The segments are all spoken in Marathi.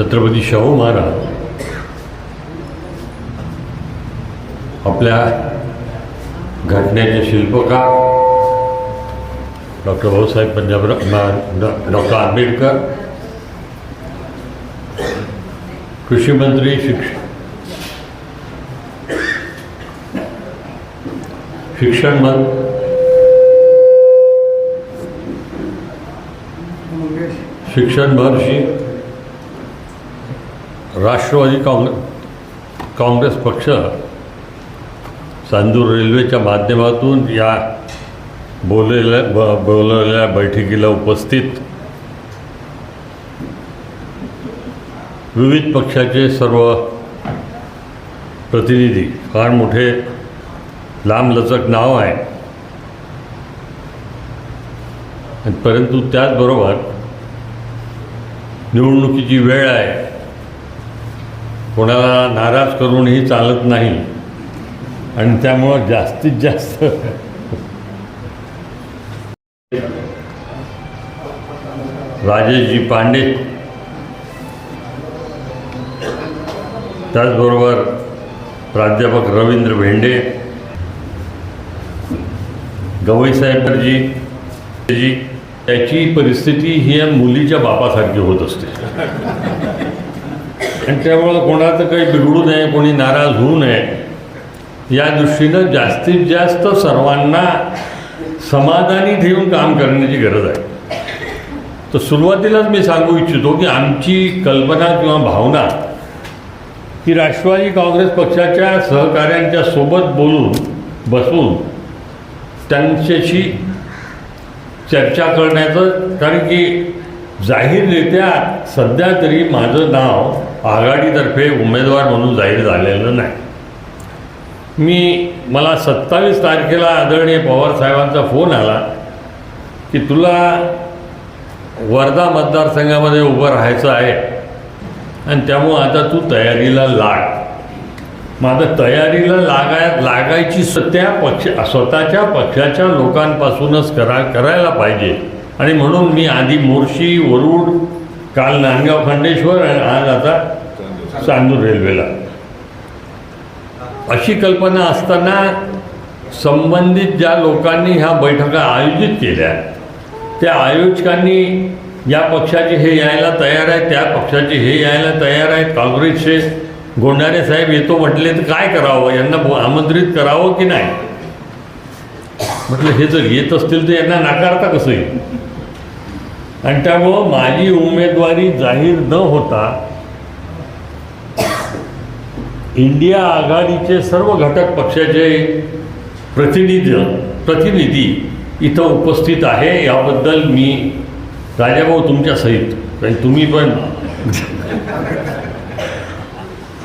छत्रपती शाहू महाराज आपल्या घटनेचे शिल्पकार डॉक्टर भाऊसाहेब पंजाबराव डॉक्टर आंबेडकर कृषी मंत्री शिक्ष शिक्षण मंत्री शिक्षण महर्षी राष्ट्रवादी काँग्रेस काँग्रेस पक्ष चांदूर रेल्वेच्या माध्यमातून या बोललेल्या ब बोलवलेल्या बैठकीला उपस्थित विविध पक्षाचे सर्व प्रतिनिधी फार मोठे लांबलचक नाव आहे. परंतु त्याचबरोबर निवडणुकीची वेळ आहे. कोणाला नाराज करूनही चालत नाही. आणि त्यामुळं जास्तीत जास्त राजेशजी पांडे. त्याचबरोबर प्राध्यापक रवींद्र भेंडे. गवईसाहेबजी जी त्याची परिस्थिती ही या मुलीच्या बापासारखी होत असते. आणि त्यामुळं कोणाचं काही बिघडू नये कोणी नाराज होऊ नये या दृष्टीनं जास्तीत जास्त सर्वांना समाधानी ठेवून काम करण्याची गरज आहे. तर सुरुवातीलाच मी सांगू इच्छितो की आमची कल्पना किंवा भावना की राष्ट्रवादी काँग्रेस पक्षाच्या सहकाऱ्यांच्या सोबत बोलून बसून त्यांच्याशी चर्चा करण्याचं कारण की जाहीररित्या सध्या तरी माझं नाव आघाडीतर्फे उमेदवार म्हणून जाहीर झालेलं नाही. मी मला सत्तावीस तारखेला आदरणीय पवार साहेबांचा फोन आला की तुला वर्धा मतदारसंघामध्ये उभं राहायचं आहे आणि त्यामुळं आता तू तयारीला लाग. माझं तयारीला लागाय लागायची सत्या पक्ष स्वतःच्या पक्षाच्या लोकांपासूनच करा करायला पाहिजे. आणि म्हणून मी आधी मोर्शी वरुड काल नांदगाव खंडेश्वर आणि आज आता चांदूर रेल्वेला. अशी कल्पना असताना संबंधित ज्या लोकांनी ह्या बैठका आयोजित केल्या त्या आयोजकांनी या पक्षाचे हे यायला तयार आहे त्या पक्षाचे हे यायला तयार आहेत. काँग्रेसचे गोंडारे साहेब येतो म्हटले तर काय करावं? यांना आमंत्रित करावं की नाही? म्हटलं हे जर येत असतील तर यांना नाकारता कसं येईल? आणि त्यामुळं माझी उमेदवारी जाहीर न होता इंडिया आघाडीचे सर्व घटक पक्षाचे प्रतिनिधी प्रतिनिधी इथं उपस्थित आहे. याबद्दल मी राजाभाऊ तुमच्यासहित कारण तुम्ही पण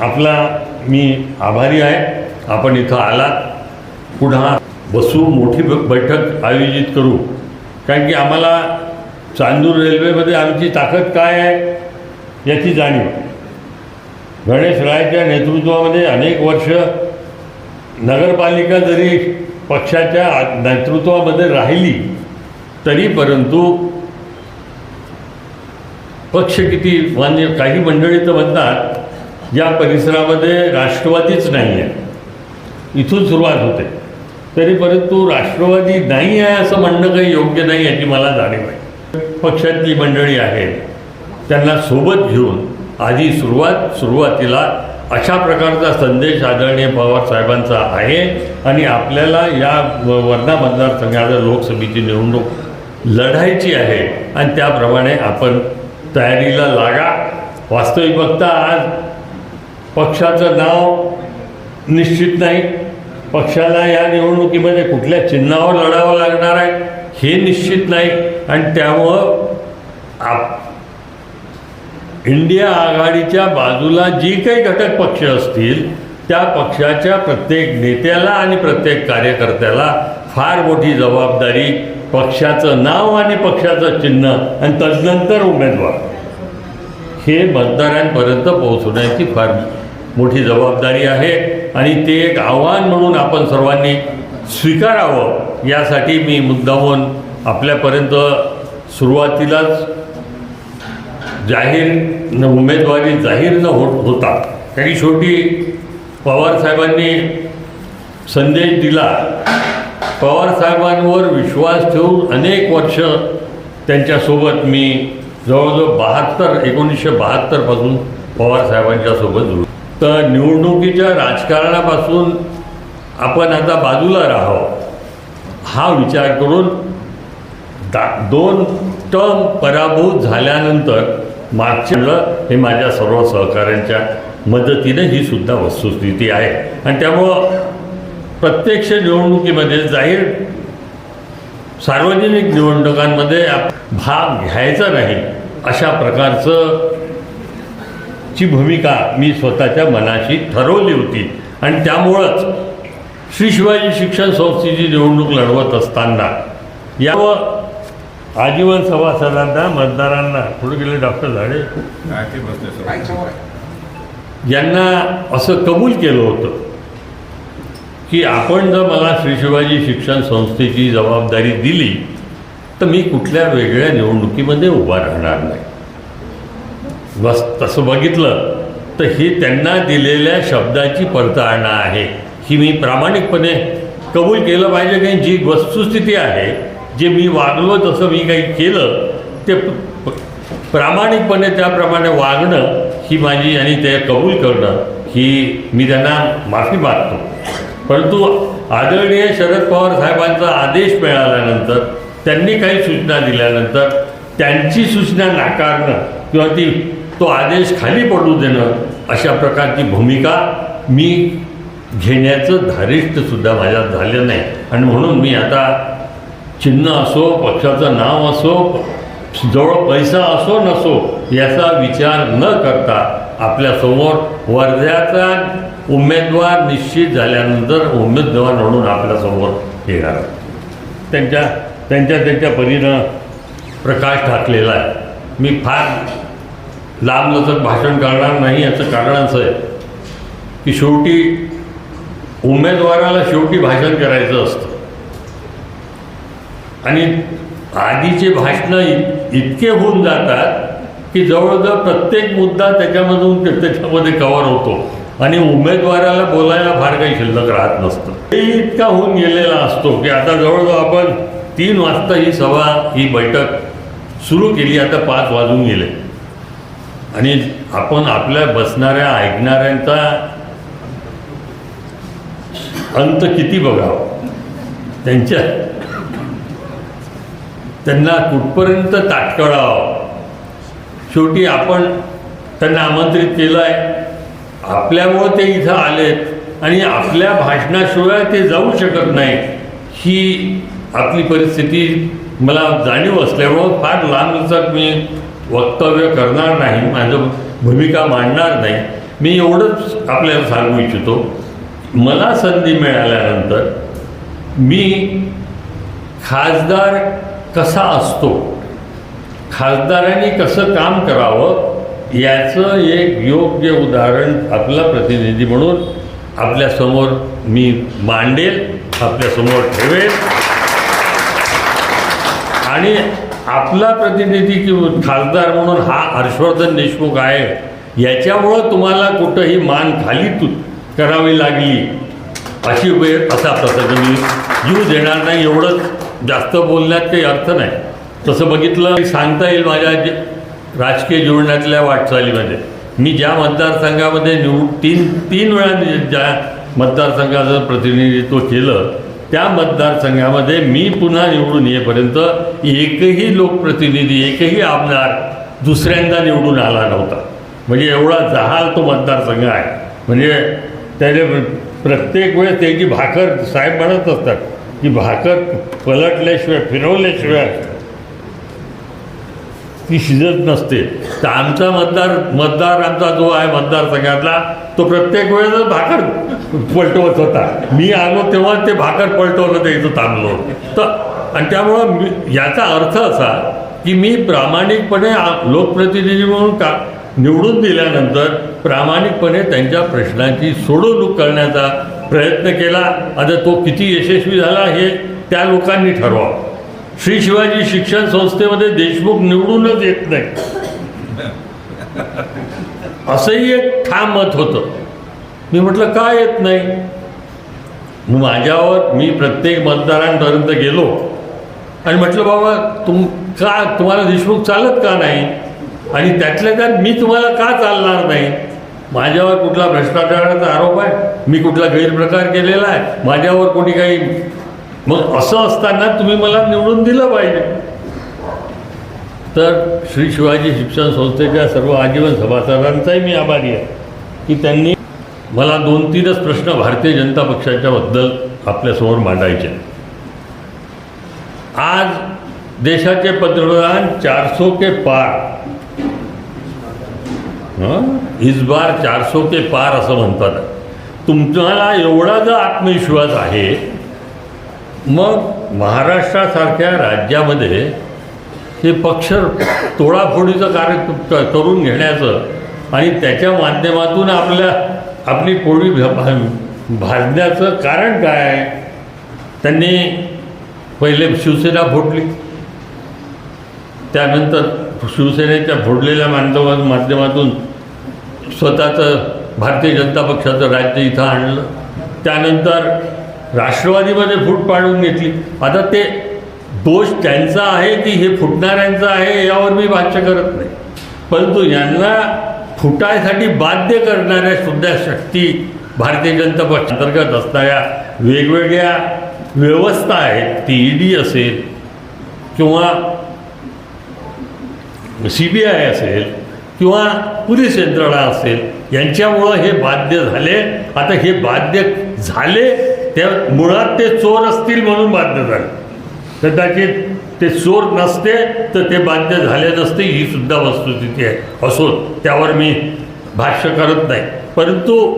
आपला मी आभारी आहे. आपण इथं आलात. पुन्हा बसू मोठी ब- बैठक आयोजित करू. कारण की आम्हाला चांदूर रेल्वेमध्ये आमची ताकद काय आहे याची जाणीव. गणेश रायच्या नेतृत्वामध्ये अनेक वर्ष नगरपालिका जरी पक्षाच्या नेतृत्वामध्ये राहिली तरी परंतु पक्ष किती म्हणजे काही मंडळी तर म्हणतात या परिसरामध्ये राष्ट्रवादीच नाही आहे इथून सुरुवात होते. तरी परंतु राष्ट्रवादी नाही आहे असं म्हणणं काही योग्य नाही याची मला जाणीव आहे. पक्षातली मंडळी आहेत त्यांना सोबत घेऊन आधी सुरुवात सुरुवातीला अशा प्रकारचा संदेश आदरणीय पवार साहेबांचा आहे आणि आपल्याला या वर्धा मतदारसंघाच्या लोकसभेची निवडणूक लढायची आहे आणि त्याप्रमाणे आपण तयारीला लागा. वास्तविक बघता आज पक्षाचं नाव निश्चित नाही. पक्षाला या निवडणुकीमध्ये कुठल्या चिन्हावर लढावं लागणार आहे? हे निश्चित नाही. आणि त्यामुळं आप इंडिया आघाडीच्या बाजूला जी काही घटक पक्ष असतील त्या पक्षाच्या प्रत्येक नेत्याला आणि प्रत्येक कार्यकर्त्याला फार मोठी जबाबदारी पक्षाचं नाव आणि पक्षाचं चिन्ह आणि तदनंतर उमेदवार. हे मतदारांपर्यंत पोहोचवण्याची फार मोठी जबाबदारी आहे. आणि ते एक आव्हान म्हणून आपण सर्वांनी स्वीकारावं यासाठी मी मुद्दामून आपल्यापर्यंत सुरुवातीलाच जाहीर न उमेदवारी जाहीर न होत होता. काही शेवटी पवारसाहेबांनी संदेश दिला. पवारसाहेबांवर विश्वास ठेवून अनेक वर्ष त्यांच्यासोबत मी जवळजवळ बहात्तर एकोणीसशे बहात्तरपासून पवारसाहेबांच्यासोबत सोबत तर निवडणुकीच्या राजकारणापासून आपण आता बाजूला राहावं. हा विचार करून दा दोन टर्म पराभूत झाल्यानंतर मागच्या हे माझ्या सर्व सहकाऱ्यांच्या मदतीनं ही सुद्धा वस्तुस्थिती आहे. आणि त्यामुळं प्रत्यक्ष निवडणुकीमध्ये जाहीर सार्वजनिक निवडणुकांमध्ये भाग घ्यायचा नाही अशा प्रकारचं ची भूमिका मी स्वतःच्या मनाशी ठरवली होती. आणि त्यामुळंच श्री शिवाजी शिक्षण संस्थेची निवडणूक लढवत असताना या आजीवन सभासदांना मतदारांना पुढे गेले डॉक्टर झाडे यांना असं कबूल केलं होतं की आपण जर मला श्री शिवाजी शिक्षण संस्थेची जबाबदारी दिली तर मी कुठल्या वेगळ्या निवडणुकीमध्ये उभा राहणार नाही. बस तसं बघितलं तर ही त्यांना दिलेल्या शब्दाची पडताळणा आहे. ही मी प्रामाणिकपणे कबूल केलं पाहिजे की जी वस्तुस्थिती आहे जे मी वागलो तसं मी काही केलं ते प्रामाणिकपणे त्याप्रमाणे वागणं ही माझी आणि ते कबूल करणं ही मी त्यांना माफी मागतो. परंतु आदरणीय शरद पवार साहेबांचा आदेश मिळाल्यानंतर त्यांनी काही सूचना दिल्यानंतर त्यांची सूचना नाकारणं किंवा ती तो आदेश खाली पडू देणं अशा प्रकारची भूमिका मी घेण्याचं धारिष्टसुद्धा माझ्यात झालं नाही. आणि म्हणून मी आता चिन्ह असो पक्षाचं नाव असो जवळ पैसा असो नसो याचा विचार न करता आपल्यासमोर वर्ध्याचा उमेदवार निश्चित झाल्यानंतर उमेदवार म्हणून आपल्यासमोर येणार. त्यांच्या त्यांच्या त्यांच्या परीनं प्रकाश टाकलेला आहे. मी फार लांबलचक भाषण करणार नाही याचं कारण असं आहे की शेवटी उमेदवाराला शेवटी भाषण करायचं असतं. आणि आधीचे भाषणं इत इतके होऊन जातात की जवळजवळ प्रत्येक मुद्दा त्याच्यामधून त्याच्यामध्ये कव्हर होतो. आणि उमेदवाराला बोलायला फार काही शिल्लक राहत नसतं. ते इतका होऊन गेलेला असतो की आता जवळजवळ आपण तीन वाजता ही सभा ही बैठक सुरू केली आता पाच वाजून गेले. आणि आपण आपल्या बसणाऱ्या ऐकणाऱ्यांचा अंत किती बघावं? त्यांच्या त्यांना कुठपर्यंत ताटकळावं? शेवटी आपण त्यांना आमंत्रित केलं आहे आपल्यामुळं ते इथं आलेत आणि आपल्या भाषणाशिवाय ते जाऊ शकत नाही ही आपली परिस्थिती मला जाणीव असल्यामुळं फार लांबलचक मी वक्तव्य करणार नाही. माझं भूमिका मांडणार नाही. मी एवढंच आपल्याला सांगू इच्छितो. मला संधी मिळाल्यानंतर मी खासदार कसा असतो? खासदारांनी कसं काम करावं? याचं एक योग्य उदाहरण आपला प्रतिनिधी म्हणून आपल्यासमोर मी मांडेल आपल्यासमोर ठेवेल. आणि आपला प्रतिनिधी किंवा खासदार म्हणून हा हर्षवर्धन देशमुख आहे याच्यामुळं तुम्हाला कुठंही मान खाली तू करावी लागली. अशी वेळ असा प्रसंग मी जीव देणार नाही एवढंच जास्त बोलण्यात काही अर्थ नाही. तसं बघितलं की सांगता येईल माझ्या जे- राजकीय जीवनातल्या वाटचालीमध्ये. मी ज्या मतदारसंघामध्ये निवड तीन तीन वेळा ज्या मतदारसंघाचं प्रतिनिधित्व केलं त्या मतदारसंघामध्ये मी पुन्हा निवडून येईपर्यंत एकही लोकप्रतिनिधी एकही आमदार दुसऱ्यांदा निवडून आला नव्हता. म्हणजे एवढा जहाल तो मतदारसंघ आहे. म्हणजे त्याने प्रत्येक वेळेस त्याची भाकर साहेब म्हणत असतात की भाकर पलटल्याशिवाय फिरवल्याशिवाय ती शिजत नसते. तर आमचा मतदार मतदार आमचा जो आहे मतदारसंघातला तो प्रत्येक वेळेस भाकर पलटवत होता. मी आलो तेव्हा ते भाकर पलटवलं ते इथं थांबलो. तर आणि त्यामुळं याचा अर्थ असा की मी प्रामाणिकपणे लोकप्रतिनिधी म्हणून का निवडून दिल्यानंतर प्रामाणिकपणे त्यांच्या प्रश्नांची सोडवणूक करण्याचा प्रयत्न केला. आता तो किती यशस्वी झाला हे त्या लोकांनी ठरवावं श्री शिवाजी शिक्षण संस्थेमध्ये देशमुख निवडूनच येत नाही. असंही एक ठाम मत होतं. मी म्हटलं का येत नाही? माझ्यावर मी प्रत्येक मतदारांपर्यंत गेलो. आणि म्हटलं बाबा तुम का तुम्हाला देशमुख चालत का नाही? आणि त्यातल्या त्यात मी तुम्हाला का चालणार नाही? माझ्यावर कुठला भ्रष्टाचाराचा आरोप आहे? मी कुठला गैरप्रकार केलेला आहे? माझ्यावर कोणी काही मग असं असताना तुम्ही मला निवडून दिलं पाहिजे. तर श्री शिवाजी शिक्षण संस्थेच्या सर्व आजीवन सभासदांचाही मी आभारी आहे की त्यांनी मला दोन तीनच प्रश्न भारतीय जनता पक्षाच्या बद्दल आपल्यासमोर मांडायचे. आज देशाचे पंतप्रधान चारसो के पार इस बार चारसो के पार असं म्हणतात. तुम्हाला एवढा जर आत्मविश्वास आहे मग महाराष्ट्रासारख्या राज्यामध्ये हे पक्ष तोडाफोडीचं कार्य करून घेण्याचं आणि त्याच्या माध्यमातून आपल्या आपली पोळी भाजण्याचं कारण काय त्यांनी पहिले शिवसेना फोडली त्यानंतर शिवसेनेच्या फोडलेल्या माध्यमा माध्यमातून स्वतःचं भारतीय जनता पक्षाचं राज्य इथं आणलं. त्यानंतर राष्ट्रवादीमध्ये फूट पाडून घेतली. आता ते दोष त्यांचा आहे की हे फुटणाऱ्यांचा आहे यावर मी भाष्य करत नाही. परंतु यांना फुटायसाठी बाध्य करणाऱ्या सुद्धा शक्ती भारतीय जनता पक्ष अंतर्गत असणाऱ्या वेगवेगळ्या व्यवस्था आहेत ती ईडी असेल किंवा सी बी आय असेल किंवा पोलीस यंत्रणा असेल यांच्यामुळं हे बाध्य झाले. आता हे बाध्य झाले त्या मुळात ते चोर असतील म्हणून बाध्य झाले. कदाचित ते चोर नसते तर ते बाध्य झाले नसते ही सुद्धा वस्तुस्थिती आहे. असो त्यावर मी भाष्य करत नाही. परंतु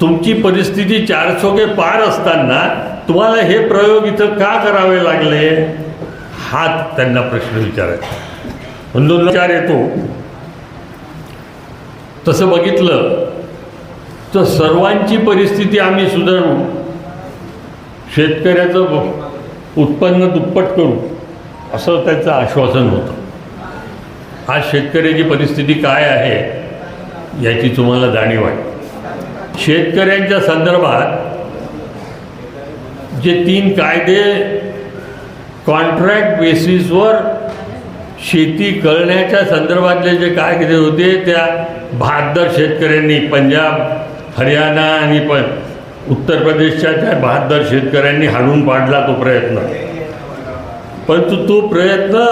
तुमची परिस्थिती चारसोके पार असताना तुम्हाला हे प्रयोग इथं का करावे लागले? हा त्यांना प्रश्न विचारायचा. म्हणून विचार येतो तसं बघितलं तर सर्वांची परिस्थिती आम्ही सुधारू शेतकऱ्याचं उत्पन्न दुप्पट करू असं त्यांचं आश्वासन होतं. आज शेतकऱ्याची परिस्थिती काय आहे याची तुम्हाला जाणीव आहे. शेतकऱ्यांच्या संदर्भात जे तीन कायदे कॉन्ट्रॅक्ट बेसिसवर शेती कळण्याच्या संदर्भातले जे कायदे होते त्या बहादर शेतकऱ्यांनी पंजाब हरियाणा आणि प उत्तर प्रदेशच्या त्या बहादर शेतकऱ्यांनी हाणून पाडला तो प्रयत्न. परंतु तो प्रयत्न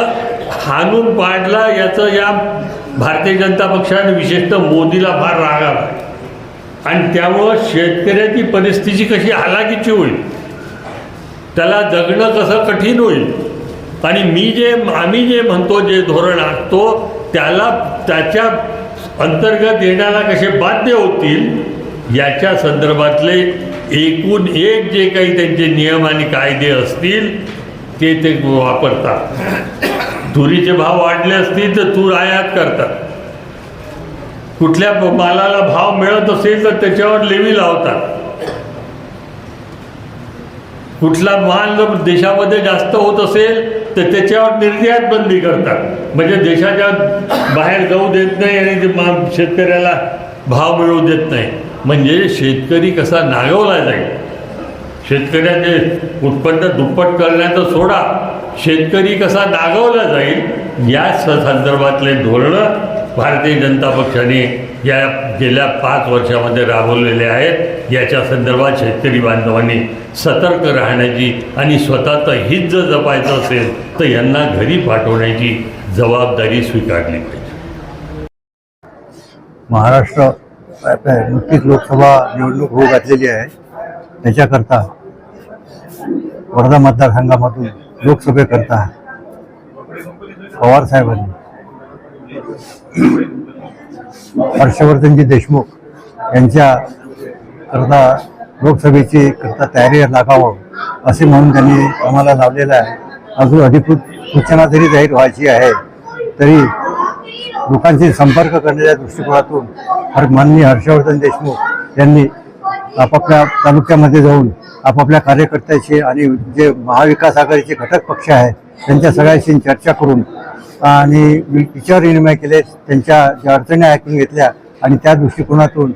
हाणून पाडला याचं या भारतीय जनता पक्षाने विशेषतः मोदीला फार राग आला. आणि त्यामुळं शेतकऱ्याची परिस्थिती कशी हालाकीची होईल? त्याला जगणं कसं कठीण होईल? आणि मी जे आम्ही जे म्हणतो जे धोरण आखतो त्याला त्याच्या अंतर्गत येण्याला कसे बाध्य होतील याच्या संदर्भातले एकूण एक जे काही त्यांचे नियम आणि कायदे असतील ते ते वापरतात. तुरीचे भाव वाढले असतील तर तूर आयात करतात. कुठल्या मालाला भाव मिळत असेल तर त्याच्यावर लेवी लावतात. कुठला माल जर देशामध्ये जास्त होत असेल तर त्याच्यावर निर्यात बंदी करतात. म्हणजे देशाच्या बाहेर जाऊ देत नाही आणि ते माल शेतकऱ्याला भाव मिळवू देत नाही. म्हणजे शेतकरी कसा नागवला जाईल? शेतकऱ्याचे उत्पन्न दुप्पट करण्याचा सोडा. शेतकरी कसा नागवला जाईल? या स- संदर्भातले धोरणं भारतीय जनता पक्षाने या गेल्या पाच वर्षामध्ये राबवलेले आहेत. याच्या संदर्भात शेतकरी बांधवांनी सतर्क राहण्याची आणि स्वतःचं हित जर जपायचं असेल तर यांना घरी पाठवण्याची जबाबदारी स्वीकारली पाहिजे. महाराष्ट्र नुकतीच लोकसभा निवडणूक होऊ घातलेली आहे. त्याच्याकरता वर्धा मतदारसंघामधून लोकसभेकरता पवार साहेबांनी हर्षवर्धनजी देशमुख यांच्या करता लोकसभेची करता तयारी लागावं असे म्हणून त्यांनी आम्हाला लावलेलं आहे. अजून अधिकृत सूचना जरी जाहीर व्हायची आहे. तरी लोकांशी संपर्क करण्याच्या दृष्टिकोनातून हर माननीय हर्षवर्धन देशमुख यांनी आपापल्या तालुक्यामध्ये जाऊन आपापल्या कार्यकर्त्याशी आणि जे महाविकास आघाडीचे घटक पक्ष आहेत त्यांच्या सगळ्यांशी चर्चा करून आणि वि- विचारविनिमय केले त्यांच्या ज्या अडचणी ऐकून घेतल्या आणि त्या दृष्टिकोनातून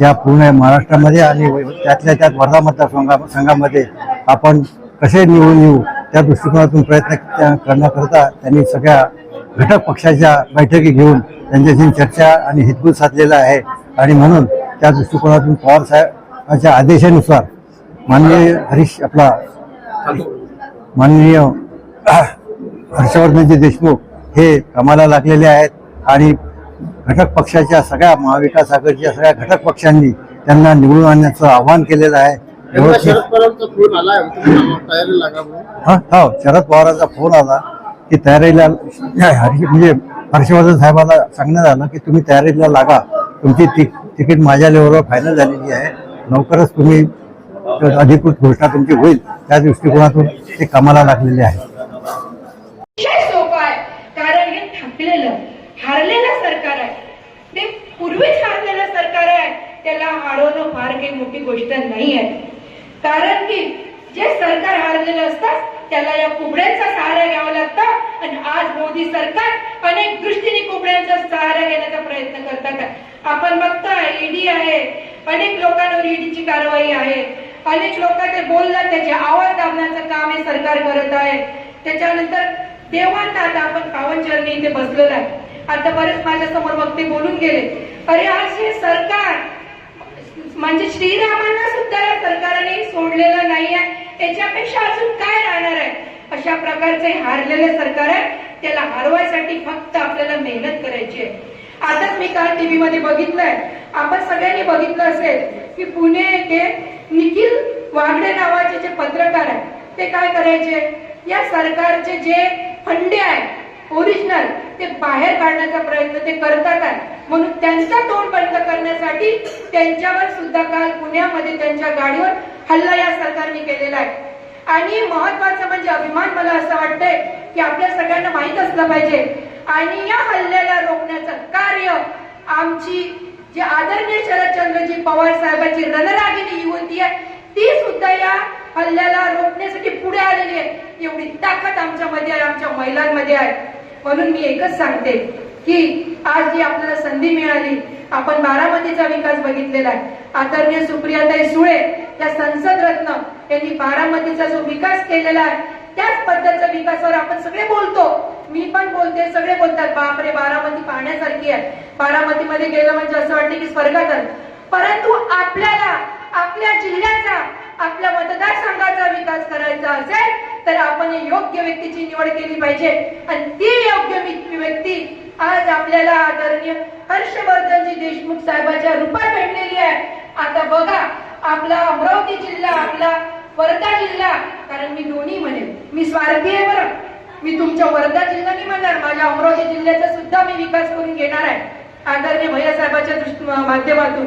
या पूर्ण महाराष्ट्रामध्ये आणि त्यातल्या त्यात वर्धा मतदारसंघा संघामध्ये आपण कसे निवडून येऊ त्या दृष्टिकोनातून प्रयत्न करण्याकरता त्यांनी सगळ्या घटक पक्षाच्या बैठकी घेऊन त्यांच्याशी चर्चा आणि हितगुज साधलेला आहे. आणि म्हणून त्या दृष्टिकोनातून पवार साहेबांच्या आदेशानुसार माननीय हरीश आपला माननीय हर्षवर्धनजी देशमुख हे कामाला लागलेले आहेत आणि घटक पक्षाच्या सगळ्या महाविकास आघाडीच्या सगळ्या घटक पक्षांनी त्यांना निवडून आणण्याचं आवाहन केलेलं आहे. हा हो शरद पवारांचा फोन आला की तयारीला म्हणजे हर्षवर्धन साहेबांना सांगण्यात आलं की तुम्ही तयारीला लागा. तुमची तिकीट माझ्या लेवलवर फायनल झालेली आहे. लवकरच तुम्ही अधिकृत घोषणा तुमची होईल. त्या दृष्टिकोनातून ते कामाला लागलेले आहेत अतिशय सोपं आहे कारण हे थकलेलं हारलेलं सरकार आहे ते पूर्वीच हारलेलं सरकार आहे सरकारला हारवणं फार काही मोठी गोष्ट नाही आहे. कारण की जे सरकार हारलेलं असतात त्याला या कुबड्यांचा सहारा घ्यावा लागतं आणि आज मोदी सरकार अनेक दृष्टीने कुबड्यांचा सहारा घेण्याचा प्रयत्न करतात. आपण बघताय ईडी आहे. अनेक लोकांवर ईडीची कारवाई आहे. अनेक लोक ते बोलतात त्याचे आवाज दाबण्याचं काम हे सरकार करत आहे. त्याच्यानंतर देवांना आता आपण पावनचरणी इथे बसलेलो आहे. आता बरेच माझ्यासमोर वक्ते बोलून गेले. अरे आज हे सरकार म्हणजे श्रीरामांना सुद्धा या सरकारने सोडलेलं नाहीये. याच्यापेक्षा अजून काय राहणार आहे? अशा प्रकारचे हारलेले सरकार आहे त्याला हरवायसाठी फक्त आपल्याला मेहनत करायची आहे. आताच मी काल टीव्ही मध्ये बघितलंय. आपण सगळ्यांनी बघितलं असेल की पुणे येथे निखिल वागडे नावाचे जे पत्रकार आहेत ते काय करायचे? या सरकारचे जे फंडे आहेत ओरिजिनल ते बाहेर काढण्याचा प्रयत्न ते करतात आहे. म्हणून त्यांचा तोंड बंद करण्यासाठी त्यांच्यावर सुद्धा काल पुण्यामध्ये त्यांच्या गाडीवर हल्ला या सरकारने केलेला आहे. आणि महत्वाचं म्हणजे अभिमान मला असं वाटतंय की आपल्या सगळ्यांना माहीत असलं पाहिजे. आणि या हल्ल्याला रोखण्याचं कार्य आमची जे आदरणीय शरदचंद्रजी पवार साहेबांची रणरागिणी युवती आहे ती सुद्धा या हल्ल्याला रोखण्यासाठी पुढे आलेली आहे. एवढी ताकद आमच्यामध्ये आहे आमच्या महिलांमध्ये आहे. म्हणून मी एकच सांगते की आज जी आपल्याला संधी मिळाली आपण बारामतीचा विकास बघितलेला आहे. आदरणीय सुप्रियाताई सुळे या संसद रत्न यांनी बारामतीचा जो विकास केलेला आहे त्याच पद्धतीच्या विकासावर आपण सगळे बोलतो. मी पण बोलते सगळे बोलतात बापरे बारामती पाहण्यासारखी आहे. बारामतीमध्ये गेलं म्हणजे असं वाटतं की स्वर्गात आहे. परंतु आपल्याला आपल्या जिल्ह्याचा आपल्या मतदारसंघाचा विकास करायचा असेल तर आपण योग्य व्यक्तीची निवड केली पाहिजे. आणि ती योग्य व्यक्ती- आज आपल्याला आदरणीय हर्षवर्धनजी देशमुख साहेबांच्या रूपात भेटलेली आहे. आता बघा आपला अमरावती जिल्हा आपला वर्धा जिल्हा कारण मी दोन्ही म्हणेन. मी स्वार्थी आहे बरं. मी तुमच्या वर्धा जिल्हा नाही म्हणणार माझ्या अमरावती जिल्ह्याचा सुद्धा मी विकास करून घेणार आहे. आदरणीय भैया साहेबांच्या दृष्टी माध्यमातून.